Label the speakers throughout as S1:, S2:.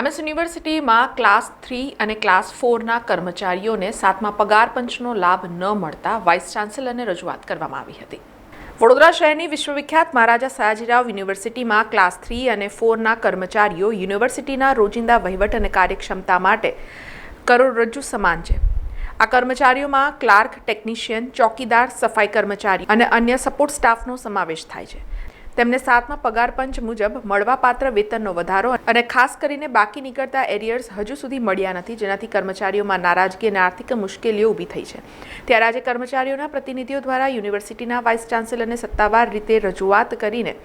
S1: MS યુનિવર્સિટીમાં class three અને class ફોરના કર્મચારીઓને સાતમા પગાર પંચનો લાભ ન મળતા વાઇસ ચાન્સેલરને રજૂઆત કરવામાં આવી હતી. વડોદરા શહેરની વિશ્વવિખ્યાત મહારાજા સયાજીરાવ યુનિવર્સિટીમાં ક્લાસ થ્રી અને ફોરના કર્મચારીઓ યુનિવર્સિટીના રોજિંદા વહીવટ અને કાર્યક્ષમતા માટે કરોડરજ્જુ સમાન છે. આ કર્મચારીઓમાં ક્લાર્ક, ટેકનિશિયન, ચોકીદાર, સફાઈ કર્મચારી અને અન્ય સપોર્ટ સ્ટાફનો સમાવેશ થાય છે. તેમને સાતમા પગાર પંચ મુજબ મળવાપાત્ર વેતનનો વધારો અને ખાસ કરીને બાકી નીકળતા એરિયર્સ હજુ સુધી મળ્યા નથી, જેનાથી કર્મચારીઓમાં નારાજગી અને આર્થિક મુશ્કેલીઓ ઊભી થઈ છે. ત્યારે આજે કર્મચારીઓના પ્રતિનિધિઓ દ્વારા યુનિવર્સિટીના વાઇસ ચાન્સેલરને સત્તાવાર રીતે રજૂઆત કરીને,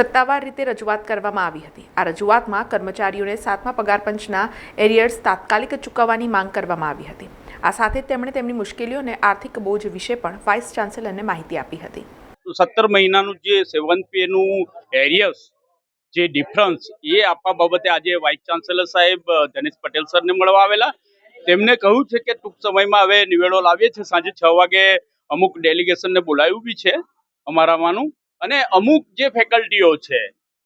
S1: સત્તાવાર રીતે રજૂઆત કરવામાં આવી હતી. આ રજૂઆતમાં કર્મચારીઓને સાતમા પગારપંચના એરિયર્સ તાત્કાલિક ચૂકવવાની માંગ કરવામાં આવી હતી. આ સાથે તેમણે તેમની મુશ્કેલીઓ અને આર્થિક બોજ વિશે પણ વાઇસ ચાન્સેલરને માહિતી આપી હતી.
S2: સત્તર મહિનાનું જે સેવન પેનું એરિયસ જે ડિફરન્સ એ આપવા બાબતે આજે વાઇસ ચાન્સેલર સાહેબ ધનેશ પટેલ સરને મળવા આવેલા. તેમને કહ્યું છે કે ટૂંક સમયમાં હવે નિવેડો લાવીએ છીએ. સાંજે છ વાગે અમુક ડેલિગેશનને બોલાવ્યું બી છે અમારામાંનું. અને અમુક જે ફેકલ્ટીઓ છે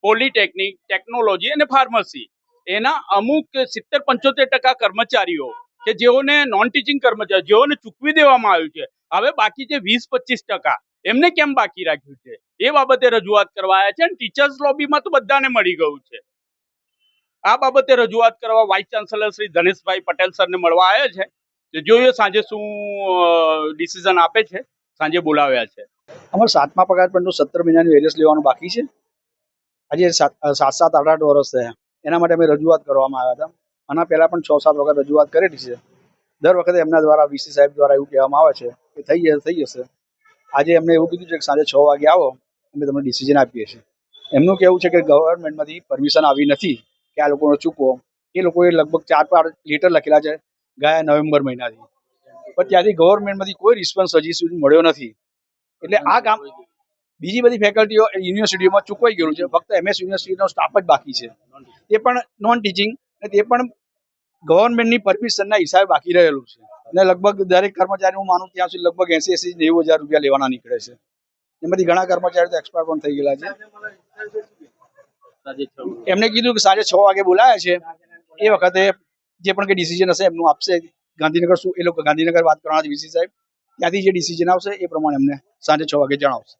S2: પોલિટેકનિક ટેકનોલોજી અને ફાર્મસી એના અમુક સિત્તેર પંચોતેર ટકા કર્મચારીઓ કે જેઓને નોન ટીચિંગ કર્મચારી, જેઓને ચૂકવી દેવામાં આવ્યું છે. હવે બાકી જે વીસ પચીસ ટકા એમને કેમ બાકી રાખ્યું છે? એ બાબતે રજૂઆત કરવા આવ્યા છે અને ટીચર્સ લોબીમાં તો બધાને મળી ગયું છે. આ બાબતે રજૂઆત કરવા વાઇસ ચાન્સેલર શ્રી ધનેશભાઈ પટેલ સરને મળવા આવ્યા છે. જોઈએ સાંજે શું ડિસિઝન આપે છે? સાંજે બોલાવ્યા છે.
S3: અમારે સાતમા પગાર પંચનું સત્તર મહિનાનું એરિયસ લેવાનું બાકી છે. આજે સાત સાત, આઠ આઠ વર્ષ થયા. એના માટે અમે રજૂઆત કરવામાં આવ્યા હતા. આના પહેલાં પણ છ, સાત વખત રજૂઆત કરેલી છે. દર વખતે એમના દ્વારા, વીસી સાહેબ દ્વારા એવું કહેવામાં આવે છે કે થઈ જશે થઈ જશે. આજે એમને એવું કીધું છે કે સાંજે છ વાગે આવો, અમે તમને ડિસિઝન આપીએ છીએ. એમનું કહેવું છે કે ગવર્મેન્ટમાંથી પરમિશન આવી નથી કે આ લોકોનો ચૂકવો. એ લોકોએ લગભગ ચાર પાંચ લેટર લખેલા છે ગયા નવેમ્બર મહિનાથી. પણ ત્યાંથી ગવર્મેન્ટમાંથી કોઈ રિસ્પોન્સ હજી સુધી મળ્યો નથી. એટલે આ કામ બીજી બધી ફેકલ્ટીઓ યુનિવર્સિટીઓમાં ચૂકવાઈ ગયેલું છે. ફક્ત એમએસ યુનિવર્સિટીનો સ્ટાફ જ બાકી છે. તે પણ નોન ટીચિંગ અને તે પણ ગવર્મેન્ટની પરમિશનના હિસાબે બાકી રહેલું છે. અને લગભગ દરેક કર્મચારી, હું માનું ત્યાં સુધી લગભગ એસી એસી નેવું હજાર રૂપિયા લેવાના નીકળે છે. એમાંથી ઘણા કર્મચારીઓ તો એક્સપાયર પણ થઈ ગયેલા છે. એમને કીધું કે સાંજે છ વાગે બોલાયા છે. એ વખતે જે પણ કંઈ ડિસિઝન હશે એમનું આપશે. ગાંધીનગર શું? એ લોકો ગાંધીનગર વાત કરવાના છે સાહેબ. ત્યાંથી જે ડિસિઝન આવશે એ પ્રમાણે અમને સાંજે છ વાગે જણાવશે.